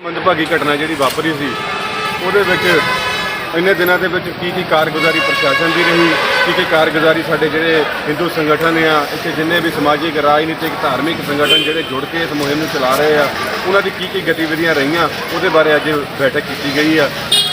ਮੰਦਭਾਗੀ ਘਟਨਾ ਜਿਹੜੀ ਵਾਪਰੀ ਸੀ, ਉਹਦੇ ਵਿੱਚ ਇੰਨੇ ਦਿਨਾਂ ਦੇ ਵਿੱਚ ਕੀ ਕੀ ਕਾਰਗੁਜ਼ਾਰੀ ਪ੍ਰਸ਼ਾਸਨ ਦੀ ਰਹੀ, ਕੀ ਕੀ ਕਾਰਗੁਜ਼ਾਰੀ ਸਾਡੇ ਜਿਹੜੇ ਹਿੰਦੂ ਸੰਗਠਨ ਆ, ਇੱਥੇ ਜਿੰਨੇ ਵੀ ਸਮਾਜਿਕ, ਰਾਜਨੀਤਿਕ, ਧਾਰਮਿਕ ਸੰਗਠਨ ਜਿਹੜੇ ਜੁੜ ਕੇ ਇਸ ਮੁਹਿੰਮ ਨੂੰ ਚਲਾ ਰਹੇ ਆ, ਉਹਨਾਂ ਦੀ ਕੀ ਕੀ ਗਤੀਵਿਧੀਆਂ ਰਹੀਆਂ, ਉਹਦੇ ਬਾਰੇ ਅੱਜ ਬੈਠਕ ਕੀਤੀ ਗਈ ਆ।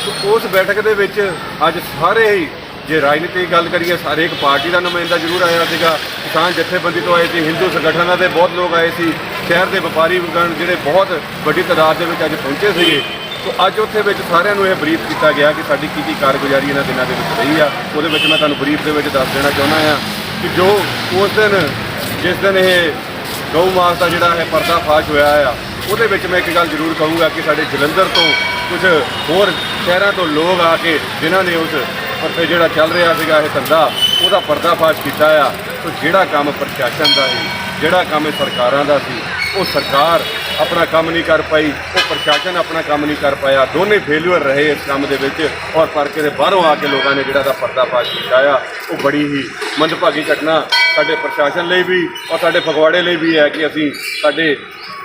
ਤੇ ਉਸ ਬੈਠਕ ਦੇ ਵਿੱਚ ਅੱਜ ਸਾਰੇ ਹੀ ਜੇ ਰਾਜਨੀਤੀ ਗੱਲ ਕਰੀਏ, ਸਾਰੇ ਇੱਕ ਪਾਰਟੀ ਦਾ ਨੁਮਾਇੰਦਾ ਜ਼ਰੂਰ ਆਇਆ ਸੀਗਾ। ਕਿਸਾਨ ਜਥੇਬੰਦੀ ਤੋਂ ਆਏ ਸੀ, ਹਿੰਦੂ ਸੰਗਠਨਾਂ ਦੇ ਬਹੁਤ ਲੋਕ ਆਏ ਸੀ। ਸ਼ਹਿਰ ਦੇ ਵਪਾਰੀ ਵਗਣ ਜਿਹੜੇ ਬਹੁਤ ਵੱਡੀ ਤਾਦਾਦ ਦੇ ਵਿੱਚ ਅੱਜ ਪਹੁੰਚੇ ਸੀਗੇ, ਸੋ ਅੱਜ ਉੱਥੇ ਵਿੱਚ ਸਾਰਿਆਂ ਨੂੰ ਇਹ ਬਰੀਫ ਕੀਤਾ ਗਿਆ ਕਿ ਸਾਡੀ ਕੀ ਕੀ ਕਾਰਗੁਜ਼ਾਰੀ ਇਹਨਾਂ ਦਿਨਾਂ ਦੇ ਵਿੱਚ ਰਹੀ ਆ। ਉਹਦੇ ਵਿੱਚ ਮੈਂ ਤੁਹਾਨੂੰ ਬਰੀਫ ਦੇ ਵਿੱਚ ਦੱਸ ਦੇਣਾ ਚਾਹੁੰਦਾ ਆ ਕਿ ਜੋ ਉਸ ਦਿਨ, ਜਿਸ ਦਿਨ ਇਹ ਗਊ ਮਾਸ ਦਾ ਜਿਹੜਾ ਹੈ ਪਰਦਾਫਾਸ਼ ਹੋਇਆ ਆ, ਉਹਦੇ ਵਿੱਚ ਮੈਂ ਇੱਕ ਗੱਲ ਜ਼ਰੂਰ ਕਹੂੰਗਾ ਕਿ ਸਾਡੇ ਜਲੰਧਰ ਤੋਂ ਕੁਝ ਹੋਰ ਸ਼ਹਿਰਾਂ ਤੋਂ ਲੋਕ ਆ ਕੇ ਜਿਨ੍ਹਾਂ ਨੇ ਉਸ ਉੱਥੇ ਜਿਹੜਾ ਚੱਲ ਰਿਹਾ ਸੀਗਾ, ਇਹ ਧੰਦਾ, ਉਹਦਾ ਪਰਦਾਫਾਸ਼ ਕੀਤਾ ਆ। ਸੋ ਜਿਹੜਾ ਕੰਮ ਪ੍ਰਸ਼ਾਸਨ ਦਾ ਸੀ, ਜਿਹੜਾ ਕੰਮ ਸਰਕਾਰਾਂ ਦਾ ਸੀ ਉਹ ਸਰਕਾਰ ਆਪਣਾ ਕੰਮ ਨਹੀਂ ਕਰ ਪਾਈ, ਉਹ ਪ੍ਰਸ਼ਾਸਨ ਆਪਣਾ ਕੰਮ ਨਹੀਂ ਕਰ ਪਾਇਆ, ਦੋਨੇ ਫੇਲਿਅਰ ਰਹੇ ਇਸ ਕੰਮ ਦੇ ਵਿੱਚ ਔਰ ਪਰ ਦੇ ਬਾਹਰੋਂ ਆ ਕੇ ਲੋਕਾਂ ਨੇ ਜਿਹੜਾ ਦਾ ਪਰਦਾਫਾਸ਼ ਕੀਤਾ ਆ, ਉਹ ਬੜੀ ਹੀ ਮੰਦਭਾਗੀ ਘਟਨਾ ਸਾਡੇ ਪ੍ਰਸ਼ਾਸਨ ਲਈ ਵੀ ਔਰ ਸਾਡੇ ਫਗਵਾੜੇ ਲਈ ਵੀ ਹੈ ਕਿ ਅਸੀਂ ਸਾਡੇ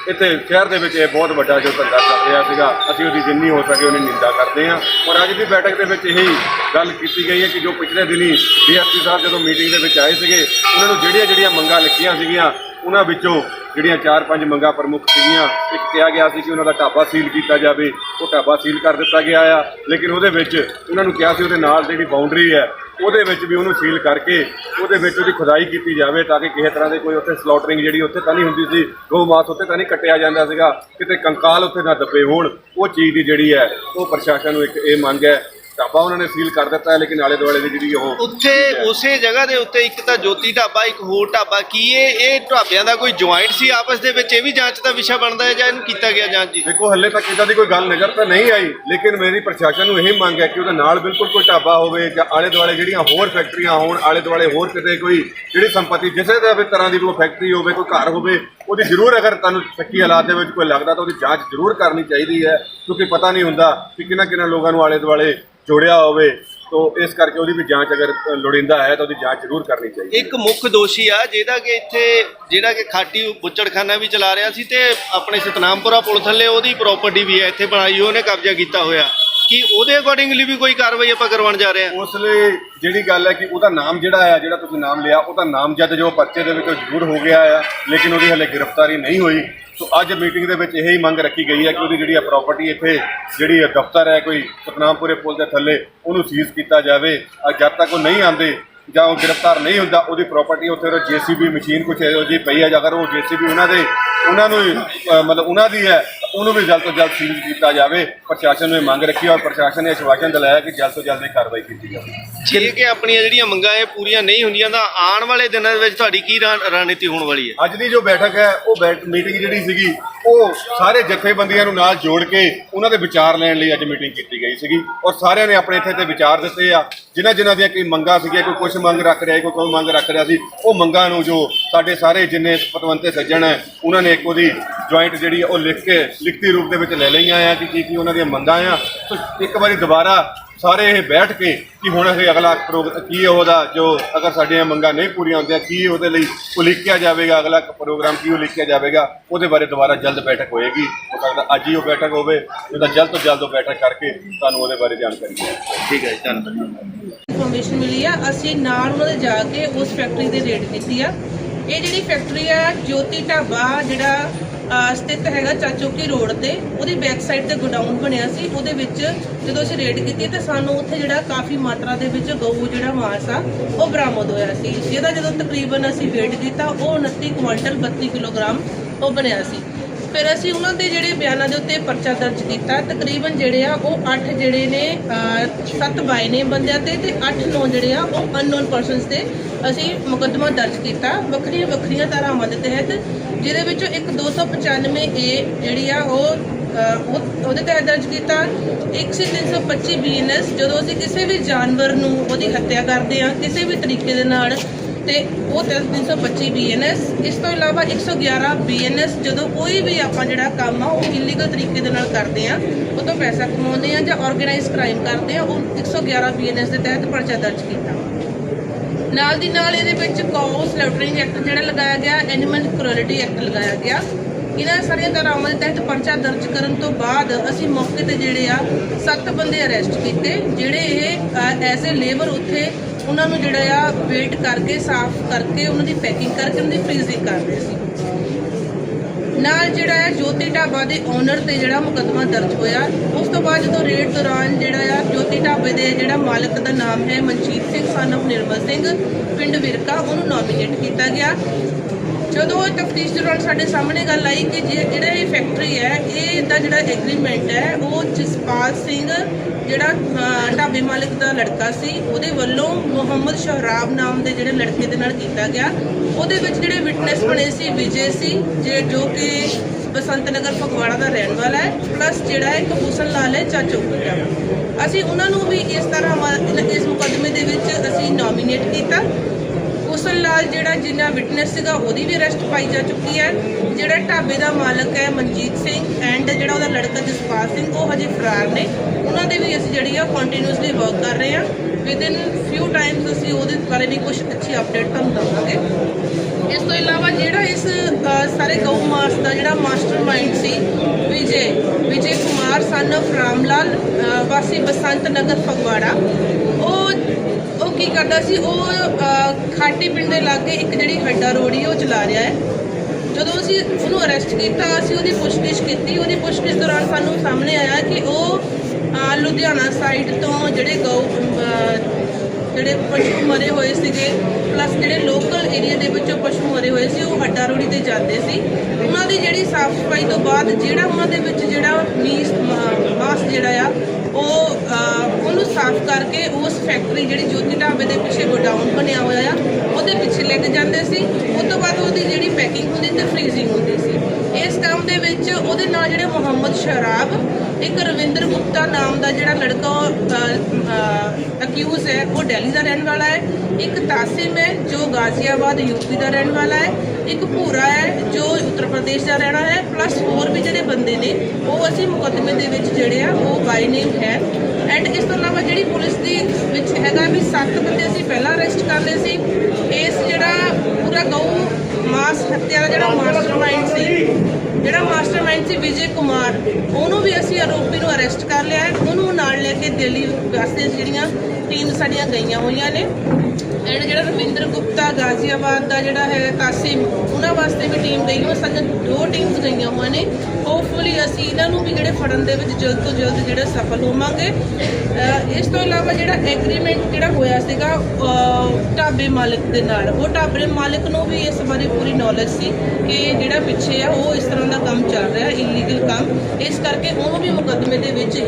ਇੱਥੇ ਸ਼ਹਿਰ ਦੇ ਵਿੱਚ ਇਹ ਬਹੁਤ ਵੱਡਾ ਜੋ ਧੰਦਾ ਚੱਲ ਰਿਹਾ ਸੀਗਾ, ਅਸੀਂ ਉਹਦੀ ਜਿੰਨੀ ਹੋ ਸਕੇ ਉਹਨੀ ਨਿੰਦਾ ਕਰਦੇ ਹਾਂ। ਔਰ ਅੱਜ ਦੀ ਬੈਠਕ ਦੇ ਵਿੱਚ ਇਹੀ ਗੱਲ ਕੀਤੀ ਗਈ ਹੈ ਕਿ ਜੋ ਪਿਛਲੇ ਦਿਨੀ ਡੀਐਸਪੀ ਸਾਹਿਬ ਜਦੋਂ ਮੀਟਿੰਗ ਦੇ ਵਿੱਚ ਆਏ ਸੀਗੇ, ਉਹਨਾਂ ਨੂੰ ਜਿਹੜੀਆਂ ਜਿਹੜੀਆਂ ਮੰਗਾਂ ਲਿਖੀਆਂ ਸੀਗੀਆਂ, ਉਹਨਾਂ ਵਿੱਚੋਂ ਜਿਹੜੀਆਂ ਚਾਰ ਪੰਜ ਮੰਗਾਂ ਪ੍ਰਮੁੱਖ ਸੀਗੀਆਂ, ਇੱਕ ਕਿਹਾ ਗਿਆ ਸੀ ਕਿ ਉਹਨਾਂ ਦਾ ਢਾਬਾ ਸੀਲ ਕੀਤਾ ਜਾਵੇ, ਉਹ ਢਾਬਾ ਸੀਲ ਕਰ ਦਿੱਤਾ ਗਿਆ ਆ, ਲੇਕਿਨ ਉਹਦੇ ਵਿੱਚ ਉਹਨਾਂ ਨੂੰ ਕਿਹਾ ਸੀ ਉਹਦੇ ਨਾਲ ਜਿਹੜੀ ਬਾਉਂਡਰੀ ਹੈ, ਉਹਦੇ ਵਿੱਚ ਵੀ ਉਹਨੂੰ ਸੀਲ ਕਰਕੇ ਉਹਦੇ ਵਿੱਚ ਉਹਦੀ ਖੁਦਾਈ ਕੀਤੀ ਜਾਵੇ ਤਾਂ ਕਿ ਕਿਸੇ ਤਰ੍ਹਾਂ ਦੇ ਕੋਈ ਉੱਥੇ ਸਲੋਟਰਿੰਗ ਜਿਹੜੀ ਉੱਥੇ ਤਾਂ ਨਹੀਂ ਹੁੰਦੀ ਸੀ, ਗਊ ਮਾਸ ਉੱਥੇ ਤਾਂ ਨਹੀਂ ਕੱਟਿਆ ਜਾਂਦਾ ਸੀਗਾ, ਕਿਤੇ ਕੰਕਾਲ ਉੱਥੇ ਨਾ ਦੱਬੇ ਹੋਣ, ਉਹ ਚੀਜ਼ ਦੀ ਜਿਹੜੀ ਹੈ, ਉਹ ਪ੍ਰਸ਼ਾਸਨ ਨੂੰ ਇੱਕ ਇਹ ਮੰਗ ਹੈ ਢਾਬਾ ਉਹਨਾਂ ਨੇ ਸੀਲ ਕਰ ਦਿੱਤਾ ਹੈ ਲੇਕਿਨ ਆਲੇ ਦੁਆਲੇ ਦੀ ਜਿਹੜੀ ਉਹ ਉੱਥੇ ਉਸੇ ਜਗ੍ਹਾ ਦੇ ਉੱਤੇ ਇੱਕ ਤਾਂ ਜੋਤੀ ਢਾਬਾ ਇੱਕ ਹੋਰ ਢਾਬਾ। ਕੀ ਇਹ ਇਹ ਢਾਬਿਆਂ ਦਾ ਕੋਈ ਜੁਆਇੰਟ ਸੀ ਆਪਸ ਦੇ ਵਿੱਚ? ਇਹ ਵੀ ਜਾਂਚ ਦਾ ਵਿਸ਼ਾ ਬਣਦਾ ਹੈ ਜਾਂ ਇਹਨੂੰ ਕੀਤਾ ਗਿਆ ਜਾਂਚ ਜੀ? ਦੇਖੋ ਹੱਲੇ ਤੱਕ ਇਦਾਂ ਦੀ ਕੋਈ ਗੱਲ ਨਜ਼ਰ ਤਾਂ ਨਹੀਂ ਆਈ ਲੇਕਿਨ ਮੇਰੀ ਪ੍ਰਸ਼ਾਸਨ ਨੂੰ ਇਹੀ ਮੰਗ ਹੈ ਕਿ ਉਹਦੇ ਨਾਲ ਬਿਲਕੁਲ ਕੋਈ ਢਾਬਾ ਹੋਵੇ ਜਾਂ ਆਲੇ ਦੁਆਲੇ ਜਿਹੜੀਆਂ ਹੋਰ ਫੈਕਟਰੀਆਂ ਹੋਣ ਆਲੇ ਦੁਆਲੇ ਹੋਰ ਕਿਤੇ ਕੋਈ ਜਿਹੜੀ ਸੰਪਤੀ ਕਿਸੇ ਦਾ ਵੀ ਤਰ੍ਹਾਂ ਦੀ ਕੋਈ ਫੈਕਟਰੀ ਹੋਵੇ ਕੋਈ ਘਰ ਹੋਵੇ ਉਹਦੀ ਜ਼ਰੂਰ ਅਗਰ ਤੁਹਾਨੂੰ ਸ਼ੱਕੀ ਹਾਲਾਤ ਦੇ ਵਿੱਚ ਕੋਈ ਲੱਗਦਾ ਤਾਂ ਉਹਦੀ ਜਾਂਚ ਜ਼ਰੂਰ ਕਰਨੀ ਚਾਹੀਦੀ ਹੈ ਕਿਉਂਕਿ ਪਤਾ ਨਹੀਂ ਹੁੰਦਾ ਕਿ ਕਿਹਨਾਂ ਕਿਹਨਾਂ ਲੋਕਾਂ ਨੂੰ ਆਲੇ ਦੁਆਲੇ ਜੋੜਿਆ ਹੋਵੇ ਤੋਂ ਇਸ ਕਰਕੇ ਉਹਦੀ ਵੀ ਜਾਂਚ ਅਗਰ ਲੋੜੀਂਦਾ ਹੈ ਤਾਂ ਉਹਦੀ ਜਾਂਚ ਜ਼ਰੂਰ ਕਰਨੀ ਚਾਹੀਦੀ ਇੱਕ ਮੁੱਖ ਦੋਸ਼ੀ ਆ ਜਿਹਦਾ ਕਿ ਇੱਥੇ ਜਿਹੜਾ ਕਿ ਖਾਟੀ ਬੁੱਚੜਖਾਨਾ ਵੀ ਚਲਾ ਰਿਹਾ ਸੀ ਤੇ ਆਪਣੇ ਸਤਨਾਮਪੁਰਾ ਪੁਲ ਥੱਲੇ ਉਹਦੀ ਪ੍ਰਾਪਰਟੀ ਵੀ ਹੈ ਇੱਥੇ ਬਣਾਈ ਉਹਨੇ ਕਬਜ਼ਾ ਕੀਤਾ ਹੋਇਆ। ਕੀ ਉਹਦੇ ਅਕੋਰਡਿੰਗਲੀ ਵੀ ਕੋਈ ਕਾਰਵਾਈ ਆਪਾਂ ਕਰਵਾਉਣ ਜਾ ਰਹੇ ਹਾਂ। ਉਸ ਲਈ ਜਿਹੜੀ ਗੱਲ ਹੈ ਕਿ ਉਹਦਾ ਨਾਮ ਜਿਹੜਾ ਆ ਜਿਹੜਾ ਤੁਸੀਂ ਨਾਮ ਲਿਆ ਉਹਦਾ ਨਾਮ ਜਦ ਜੋ ਪਰਚੇ ਦੇ ਵਿੱਚ ਉਹ ਜ਼ਰੂਰ ਹੋ ਗਿਆ ਆ ਲੇਕਿਨ ਉਹਦੀ ਹਲੇ ਗ੍ਰਿਫਤਾਰੀ ਨਹੀਂ ਹੋਈ। ਸੋ ਅੱਜ ਮੀਟਿੰਗ ਦੇ ਵਿੱਚ ਇਹ ਹੀ ਮੰਗ ਰੱਖੀ ਗਈ ਹੈ ਕਿ ਉਹਦੀ ਜਿਹੜੀ ਆ ਪ੍ਰਾਪਰਟੀ ਇੱਥੇ ਜਿਹੜੀ ਦਫ਼ਤਰ ਹੈ ਕੋਈ ਸਤਨਾਮਪੁਰੇ ਪੁਲ ਦੇ ਥੱਲੇ ਉਹਨੂੰ ਸੀਜ਼ ਕੀਤਾ ਜਾਵੇ। ਜਦ ਤੱਕ ਉਹ ਨਹੀਂ ਆਉਂਦੇ ਜਾਂ ਉਹ ਗ੍ਰਿਫਤਾਰ ਨਹੀਂ ਹੁੰਦਾ ਉਹਦੀ ਪ੍ਰਾਪਰਟੀ ਉੱਥੇ ਉਹ ਜੀਸੀਬੀ ਮਸ਼ੀਨ ਕੁਛ ਇਹੋ ਜਿਹੀ ਪਈ ਹੈ ਜਾਂ ਅਗਰ ਉਹ ਜੀਸੀਬੀ ਉਹਨਾਂ ਦੇ ਉਹਨਾਂ ਨੂੰ ਹੀ, ਮਤਲਬ ਉਹਨਾਂ ਦੀ ਹੈ ਉਹਨੂੰ ਵੀ ਜਲਦ ਤੋਂ ਜਲਦ ਸੀਜ਼ ਕੀਤਾ ਜਾਵੇ ਪ੍ਰਸ਼ਾਸਨ ਨੇ ਮੰਗ ਰੱਖੀ ਔਰ ਪ੍ਰਸ਼ਾਸਨ ਨੇ ਆਸ਼ਵਾਸਨ ਦਿਲਾਇਆ ਕਿ ਜਲਦ ਤੋਂ ਜਲਦ ਇਹ ਕਾਰਵਾਈ ਕੀਤੀ ਜਾਵੇ। ਜੇ ਕਿ ਆਪਣੀਆਂ ਜਿਹੜੀਆਂ ਮੰਗਾਂ ਇਹ ਪੂਰੀਆਂ ਨਹੀਂ ਹੁੰਦੀਆਂ ਤਾਂ ਆਉਣ ਵਾਲੇ ਦਿਨਾਂ ਦੇ ਵਿੱਚ ਤੁਹਾਡੀ ਕੀ ਰਾਂ- ਰਣਨੀਤੀ ਹੋਣ ਵਾਲੀ ਹੈ? ਅੱਜ ਦੀ ਜੋ ਬੈਠਕ ਹੈ ਉਹ ਬੈਠ ਮੀਟਿੰਗ ਜਿਹੜੀ ਸੀਗੀ ਉਹ ਸਾਰੇ ਜਥੇਬੰਦੀਆਂ ਨੂੰ ਨਾਲ ਜੋੜ ਕੇ ਉਹਨਾਂ ਦੇ ਵਿਚਾਰ ਲੈਣ ਲਈ ਅੱਜ ਮੀਟਿੰਗ ਕੀਤੀ ਗਈ ਸੀਗੀ ਔਰ ਸਾਰਿਆਂ ਨੇ ਆਪਣੇ ਇੱਥੇ ਤੇ ਵਿਚਾਰ ਦਿੱਤੇ ਆ। ਜਿਨ੍ਹਾਂ ਜਿਨ੍ਹਾਂ ਦੀਆਂ ਕੋਈ ਮੰਗਾਂ ਸੀਗੀਆਂ, ਕੋਈ ਕੁਝ ਮੰਗ ਰੱਖ ਰਿਹਾ ਕੋਈ ਕੋਈ ਮੰਗ ਰੱਖ ਰਿਹਾ ਸੀ, ਉਹ ਮੰਗਾਂ ਨੂੰ ਜੋ ਸਾਡੇ ਸਾਰੇ ਜਿੰਨੇ ਪਤਵੰਤੇ ਸੱਜਣ ਹੈ, ਉਹਨਾਂ ਨੇ ਇੱਕ ਉਹਦੀ ਜੁਆਇੰਟ ਜਿਹੜੀ ਹੈ ਉਹ ਲਿਖ ਕੇ ਲਿਖਤੀ ਰੂਪ ਦੇ ਵਿੱਚ ਲੈ ਲਈਆਂ ਆ ਕਿ ਕੀ ਕੀ ਉਹਨਾਂ ਦੀਆਂ ਮੰਗਾਂ ਆ। ਸੋ ਇੱਕ ਵਾਰੀ ਦੁਬਾਰਾ ਸਾਰੇ ਇਹ ਬੈਠ ਕੇ ਕਿ ਹੁਣ ਇਹ ਅਗਲਾ ਕੀ ਉਹਦਾ ਜੋ ਅਗਰ ਸਾਡੀਆਂ ਮੰਗਾਂ ਨਹੀਂ ਪੂਰੀਆਂ ਹੁੰਦੀਆਂ ਕੀ ਉਹਦੇ ਲਈ ਉਲੀਕਿਆ ਜਾਵੇਗਾ ਅਗਲਾ ਪ੍ਰੋਗਰਾਮ ਕੀ ਉਲੀਕਿਆ ਜਾਵੇਗਾ ਉਹਦੇ ਬਾਰੇ ਦੁਬਾਰਾ ਜਲਦ ਬੈਠਕ ਹੋਏਗੀ। ਹੋ ਸਕਦਾ ਅੱਜ ਹੀ ਉਹ ਬੈਠਕ ਹੋਵੇ ਤਾਂ ਜਲਦ ਤੋਂ ਜਲਦ ਉਹ ਬੈਠਕ ਕਰਕੇ ਤੁਹਾਨੂੰ ਉਹਦੇ ਬਾਰੇ ਜਾਣਕਾਰੀ ਠੀਕ ਹੈ ਧੰਨਵਾਦ। ਇਨਫੋਰਮੇਸ਼ਨ ਮਿਲੀ ਆ ਅਸੀਂ ਨਾਲ ਉਹਨਾਂ ਦੇ ਜਾ ਕੇ ਉਸ ਫੈਕਟਰੀ ਦੇ ਰੇਡ ਕੀਤੀ ਆ। ਇਹ ਜਿਹੜੀ ਫੈਕਟਰੀ ਆ ਜੋਤੀ ਢਾਬਾ ਜਿਹੜਾ ਸਥਿਤ ਹੈਗਾ ਚਾਚੋਕੀ ਰੋਡ ਤੇ। ਉਹਦੀ ਬੈਕ ਸਾਈਡ ਤੇ ਗੋਡਾਊਨ ਬਣਿਆ ਸੀ। ਉਹਦੇ ਵਿੱਚ ਜਦੋਂ ਅਸੀਂ ਰੇਡ ਕੀਤੀ ਤਾਂ ਸਾਨੂੰ ਉੱਥੇ ਜਿਹੜਾ ਕਾਫੀ ਮਾਤਰਾ ਦੇ ਵਿੱਚ ਗਊ, ਜਿਹੜਾ ਮਾਸ ਆ, ਉਹ ਬਰਾਮਦ ਹੋਇਆ ਸੀ। ਜਿਹਦਾ ਜਦੋਂ ਤਕਰੀਬਨ ਅਸੀਂ ਵੇਟ ਕੀਤਾ, ਉਹ 29 ਕੁਇੰਟਲ 32 ਕਿਲੋਗ੍ਰਾਮ ਉਹ ਬਣਿਆ ਸੀ। ਫਿਰ ਅਸੀਂ ਉਹਨਾਂ ਦੇ ਜਿਹੜੇ ਬਿਆਨਾਂ ਦੇ ਉੱਤੇ ਪਰਚਾ ਦਰਜ ਕੀਤਾ। ਤਕਰੀਬਨ ਜਿਹੜੇ ਆ, ਉਹ 8 ਜਿਹੜੇ ਨੇ 7 ਬਾਈ ਨੇ ਬੰਦਿਆਂ ਤੇ ਤੇ 8 9 ਜਿਹੜੇ ਆ, ਉਹ ਅਨਨੋਨ ਪਰਸਨਸ ਤੇ ਅਸੀਂ ਮੁਕੱਦਮਾ ਦਰਜ ਕੀਤਾ। ਵੱਖਰੀਆਂ ਵੱਖਰੀਆਂ ਧਾਰਾਵਾਂ ਦੇ ਤਹਿਤ ਜਿਹਦੇ ਵਿੱਚੋਂ ਇੱਕ 295 ਏ ਜਿਹੜੀ ਆ ਉਹ ਉਹਦੇ ਤਹਿਤ ਦਰਜ ਕੀਤਾ। ਇੱਕ ਸੀ 325 ਬੀਐਨਐਸ ਜਦੋਂ ਅਸੀਂ ਕਿਸੇ ਵੀ ਜਾਨਵਰ ਨੂੰ ਉਹਦੀ ਹੱਤਿਆ ਕਰਦੇ ਆ ਕਿਸੇ ਵੀ ਤਰੀਕੇ ਦੇ ਨਾਲ, ਤੇ ਉਹ 325 ਬੀਐਨਐਸ ਇਸ ਤੋਂ ਇਲਾਵਾ 111 ਬੀਐਨਐਸ ਜਦੋਂ ਕੋਈ ਵੀ ਆਪਾਂ ਜਿਹੜਾ ਕੰਮ ਆ, ਉਹ ਇਲੀਗਲ ਤਰੀਕੇ ਦੇ ਨਾਲ ਕਰਦੇ ਆ ਉਹ ਤੋਂ ਪੈਸਾ ਕਮਾਉਂਦੇ ਆ ਜਾਂ ਆਰਗੇਨਾਈਜ਼ ਕ੍ਰਾਈਮ ਕਰਦੇ ਆ ਉਹ 111 ਬੀਐਨਐਸ ਦੇ ਤਹਿਤ ਪਰਚਾ ਦਰਜ ਕੀਤਾ। ਨਾਲ ਦੀ ਨਾਲ ਇਹਦੇ ਵਿੱਚ ਕਾਉ ਲੈਟਰਿੰਗ ਐਕਟ ਜਿਹੜਾ ਲਗਾਇਆ ਗਿਆ ਐਨੀਮਲ ਕ੍ਰੂਅਲਿਟੀ ਐਕਟ ਲਗਾਇਆ ਗਿਆ। ਇਹਨਾਂ ਸਾਰੀਆਂ ਧਾਰਾਵਾਂ ਦੇ ਤਹਿਤ ਪਰਚਾ ਦਰਜ ਕਰਨ ਤੋਂ ਬਾਅਦ ਅਸੀਂ ਮੌਕੇ ਤੇ ਜਿਹੜੇ ਆ, ਸੱਤ ਬੰਦੇ ਅਰੈਸਟ ਕੀਤੇ, ਜਿਹੜੇ ਇਹ ਐਜ਼ ਅ ਲੇਬਰ ਉੱਥੇ ਉਹਨਾਂ ਨੂੰ ਜਿਹੜਾ ਆ ਵੇਟ ਕਰਕੇ, ਸਾਫ਼ ਕਰਕੇ, ਉਹਨਾਂ ਦੀ ਪੈਕਿੰਗ ਕਰਕੇ, ਉਹਨਾਂ ਦੀ ਫ੍ਰੀਜ਼ਿੰਗ ਕਰ ਰਹੇ ਸੀ। ਨਾਲ ਜਿਹੜਾ ਹੈ ਜੋਤੀ ਢਾਬਾ ਦੇ ਓਨਰ ਤੇ ਜਿਹੜਾ ਮੁਕੱਦਮਾ ਦਰਜ ਹੋਇਆ। ਉਸ ਤੋਂ ਬਾਅਦ ਜਦੋਂ ਰੇਡ ਦੌਰਾਨ ਜਿਹੜਾ ਆ ਜੋਤੀ ਢਾਬੇ ਦੇ ਜਿਹੜਾ ਮਾਲਕ ਦਾ ਨਾਮ ਹੈ ਮਨਜੀਤ ਸਿੰਘ ਸਨ of ਨਿਰਮਲ ਸਿੰਘ, ਪਿੰਡ ਵਿਰਕਾ, ਉਹਨੂੰ ਨੋਮੀਨੇਟ ਕੀਤਾ ਗਿਆ। ਜਦੋਂ ਤਫਤੀਸ਼ ਦੌਰਾਨ ਸਾਡੇ ਸਾਹਮਣੇ ਗੱਲ ਆਈ ਕਿ ਜੇ ਜਿਹੜਾ ਇਹ ਫੈਕਟਰੀ ਹੈ, ਇਹ ਦਾ ਜਿਹੜਾ ਐਗਰੀਮੈਂਟ ਹੈ, ਉਹ ਜਸਪਾਲ ਸਿੰਘ ਜਿਹੜਾ ਢਾਬੇ ਮਾਲਕ ਦਾ ਲੜਕਾ ਸੀ, ਉਹਦੇ ਵੱਲੋਂ ਮੁਹੰਮਦ ਸ਼ਹਰਾਬ ਨਾਮ ਦੇ ਜਿਹੜੇ ਲੜਕੇ ਦੇ ਨਾਲ ਕੀਤਾ ਗਿਆ। ਉਹਦੇ ਵਿੱਚ ਜਿਹੜੇ ਵਿਟਨੈਸ ਬਣੇ ਸੀ, ਵਿਜੇ ਸੀ, ਜੇ ਜੋ ਕਿ ਬਸੰਤ ਨਗਰ ਫਗਵਾੜਾ ਦਾ ਰਹਿਣ ਵਾਲਾ ਹੈ ਪਲੱਸ ਜਿਹੜਾ ਹੈ ਇੱਕ ਲਾਲ ਹੈ ਚਾਚੋਕੀ ਦਾ ਅਸੀਂ ਉਹਨਾਂ ਨੂੰ ਵੀ ਇਸ ਤਰ੍ਹਾਂ ਇਸ ਮੁਕੱਦਮੇ ਦੇ ਵਿੱਚ ਅਸੀਂ ਨੋਮੀਨੇਟ ਕੀਤਾ। ਹੁਸਨ ਲਾਲ ਜਿਹੜਾ ਜਿੰਨਾ ਵਿਟਨੈਸ ਸੀਗਾ, ਉਹਦੀ ਵੀ ਅਰੈਸਟ ਪਾਈ ਜਾ ਚੁੱਕੀ ਹੈ। ਜਿਹੜਾ ਢਾਬੇ ਦਾ ਮਾਲਕ ਹੈ ਮਨਜੀਤ ਸਿੰਘ ਐਂਡ ਜਿਹੜਾ ਉਹਦਾ ਲੜਕਾ ਜਸਪਾਲ ਸਿੰਘ, ਉਹ ਹਜੇ ਫਰਾਰ ਨੇ। ਉਹਨਾਂ ਦੇ ਵੀ ਅਸੀਂ ਜਿਹੜੀ ਆ ਕੰਟੀਨਿਊਸਲੀ ਵਰਕ ਕਰ ਰਹੇ ਹਾਂ। ਵਿਦਿਨ ਫਿਊ ਟਾਈਮਸ ਅਸੀਂ ਉਹਦੇ ਬਾਰੇ ਵੀ ਕੁਝ ਅੱਛੀ ਅਪਡੇਟ ਤੁਹਾਨੂੰ ਦਵਾਂਗੇ ਇਸ ਤੋਂ ਇਲਾਵਾ ਜਿਹੜਾ ਇਸ ਸਾਰੇ ਗਊ ਮਾਸ ਦਾ ਜਿਹੜਾ ਮਾਸਟਰਮਾਈਂਡ ਸੀ, ਵਿਜੇ ਕੁਮਾਰ ਸਨ of ਰਾਮਲਾਲ ਵਾਸੀ ਬਸੰਤ ਨਗਰ ਫਗਵਾੜਾ। ਉਹ ਉਹ ਕੀ ਕਰਦਾ ਸੀ, ਉਹ ਖਾਟੀ ਪਿੰਡ ਦੇ ਲਾਗੇ ਇੱਕ ਜਿਹੜੀ ਹੱਡਾ ਰੋੜੀ ਉਹ ਚਲਾ ਰਿਹਾ ਹੈ। ਜਦੋਂ ਅਸੀਂ ਉਹਨੂੰ ਅਰੈਸਟ ਕੀਤਾ, ਅਸੀਂ ਉਹਦੀ ਪੁੱਛਗਿੱਛ ਕੀਤੀ। ਉਹਦੀ ਪੁੱਛਗਿੱਛ ਦੌਰਾਨ ਸਾਨੂੰ ਸਾਹਮਣੇ ਆਇਆ ਕਿ ਉਹ ਲੁਧਿਆਣਾ ਸਾਈਡ ਤੋਂ ਜਿਹੜੇ ਗਊ ਜਿਹੜੇ ਪਸ਼ੂ ਮਰੇ ਹੋਏ ਸੀਗੇ ਪਲੱਸ ਜਿਹੜੇ ਲੋਕਲ ਏਰੀਆ ਦੇ ਵਿੱਚੋਂ ਪਸ਼ੂ ਮਰੇ ਹੋਏ ਸੀ, ਉਹ ਹੱਡਾ ਰੋੜੀ ਤੇ ਜਾਂਦੇ ਸੀ। ਉਹਨਾਂ ਦੀ ਜਿਹੜੀ ਸਾਫ਼ ਸਫ਼ਾਈ ਤੋਂ ਬਾਅਦ ਜਿਹੜਾ ਉਹਨਾਂ ਦੇ ਵਿੱਚ ਜਿਹੜਾ ਮੀਸ, ਮ- ਮਾਸ ਜਿਹੜਾ ਆ, ਉਹ ਉਹਨੂੰ ਸਾਫ਼ ਕਰਕੇ ਉਸ ਫੈਕਟਰੀ ਜਿਹੜੀ ਜੋਤੀ ਢਾਬੇ ਦੇ ਪਿੱਛੇ ਗੋਡਾਊਨ ਬਣਿਆ ਹੋਇਆ ਆ, ਉਹਦੇ ਪਿੱਛੇ ਲੈ ਕੇ ਜਾਂਦੇ ਸੀ। ਉਸ ਤੋਂ ਬਾਅਦ ਉਹਦੀ ਜਿਹੜੀ ਪੈਕਿੰਗ ਹੁੰਦੀ ਤੇ ਫ੍ਰੀਜ਼ਿੰਗ ਹੁੰਦੀ ਸੀ। ਇਸ ਕੰਮ ਦੇ ਵਿੱਚ ਉਹਦੇ ਨਾਲ ਜਿਹੜੇ ਮੁਹੰਮਦ ਸ਼ਰਾਬ ਇੱਕ ਰਵਿੰਦਰ ਗੁਪਤਾ ਨਾਮ ਦਾ ਜਿਹੜਾ ਲੜਕਾ ਅਕਿਊਜ਼ ਹੈ, ਉਹ ਦਿੱਲੀ ਦਾ ਰਹਿਣ ਵਾਲਾ ਹੈ। ਇੱਕ ਤਾਸਿਮ ਹੈ, ਜੋ ਗਾਜ਼ੀਆਬਾਦ ਯੂਪੀ ਦਾ ਰਹਿਣ ਵਾਲਾ ਹੈ। ਇੱਕ ਭੂਰਾ ਹੈ, ਜੋ ਉੱਤਰ ਪ੍ਰਦੇਸ਼ ਦਾ ਰਹਿਣਾ ਹੈ। ਪਲੱਸ ਹੋਰ ਵੀ ਜਿਹੜੇ ਬੰਦੇ ਨੇ, ਉਹ ਅਸੀਂ ਮੁਕੱਦਮੇ ਦੇ ਵਿੱਚ ਜਿਹੜੇ ਆ, ਉਹ ਬਾਈ ਨੇਮ ਹੈ। ਐਂਡ ਇਸ ਤੋਂ ਇਲਾਵਾ ਜਿਹੜੀ ਪੁਲਿਸ ਦੀ ਵਿੱਚ ਹੈਗਾ ਵੀ ਸੱਤ ਬੰਦੇ ਅਸੀਂ ਪਹਿਲਾਂ ਅਰੈਸਟ ਕਰ ਲਏ ਸੀ। ਇਸ ਜਿਹੜਾ ਪੂਰਾ ਗਊ ਮਾਸ ਹੱਤਿਆ ਦਾ ਜਿਹੜਾ ਮਾਸਟਰਮਾਈਂਡ ਸੀ ਜਿਹੜਾ ਮਾਸਟਰਮਾਈਂਡ ਸੀ ਵਿਜੇ ਕੁਮਾਰ ਉਹਨੂੰ ਵੀ ਅਸੀਂ ਆਰੋਪੀ ਨੂੰ ਅਰੈਸਟ ਕਰ ਲਿਆ ਹੈ। ਉਹਨੂੰ ਨਾਲ ਦਿੱਲੀ ਵਾਸਤੇ ਜਿਹੜੀਆਂ ਟੀਮ ਸਾਡੀਆਂ ਗਈਆਂ ਹੋਈਆਂ ਨੇ। ਐਂਡ ਜਿਹੜਾ ਰਵਿੰਦਰ ਗੁਪਤਾ, ਗਾਜ਼ੀਆਬਾਦ ਦਾ ਜਿਹੜਾ ਹੈ ਕਾਸਿਮ, ਉਹਨਾਂ ਵਾਸਤੇ ਵੀ ਟੀਮ ਗਈ ਹੋਈ। ਸਾਡੀਆਂ ਦੋ ਟੀਮਸ ਗਈਆਂ ਹੋਈਆਂ ਨੇ। ਹੋਪਫੁਲੀ ਅਸੀਂ ਇਹਨਾਂ ਨੂੰ ਵੀ ਜਿਹੜੇ ਫੜਨ ਦੇ ਵਿੱਚ ਜਲਦ ਤੋਂ ਜਲਦ ਜਿਹੜਾ ਸਫਲ ਹੋਵਾਂਗੇ। ਇਸ ਤੋਂ ਇਲਾਵਾ ਜਿਹੜਾ ਐਗਰੀਮੈਂਟ ਜਿਹੜਾ ਹੋਇਆ ਸੀਗਾ ਢਾਬੇ ਮਾਲਕ ਦੇ ਨਾਲ, ਉਹ ਢਾਬੇ ਮਾਲਕ ਨੂੰ ਵੀ ਇਸ ਬਾਰੇ ਪੂਰੀ ਨੌਲੇਜ ਸੀ ਕਿ ਜਿਹੜਾ ਪਿੱਛੇ ਆ, ਉਹ ਇਸ ਤਰ੍ਹਾਂ ਦਾ ਕੰਮ ਚੱਲ ਰਿਹਾ ਇਲੀਗਲ ਕੰਮ। ਇਸ ਕਰਕੇ ਉਹਨੂੰ ਵੀ ਮੁਕੱਦਮੇ ਦੇ ਵਿੱਚ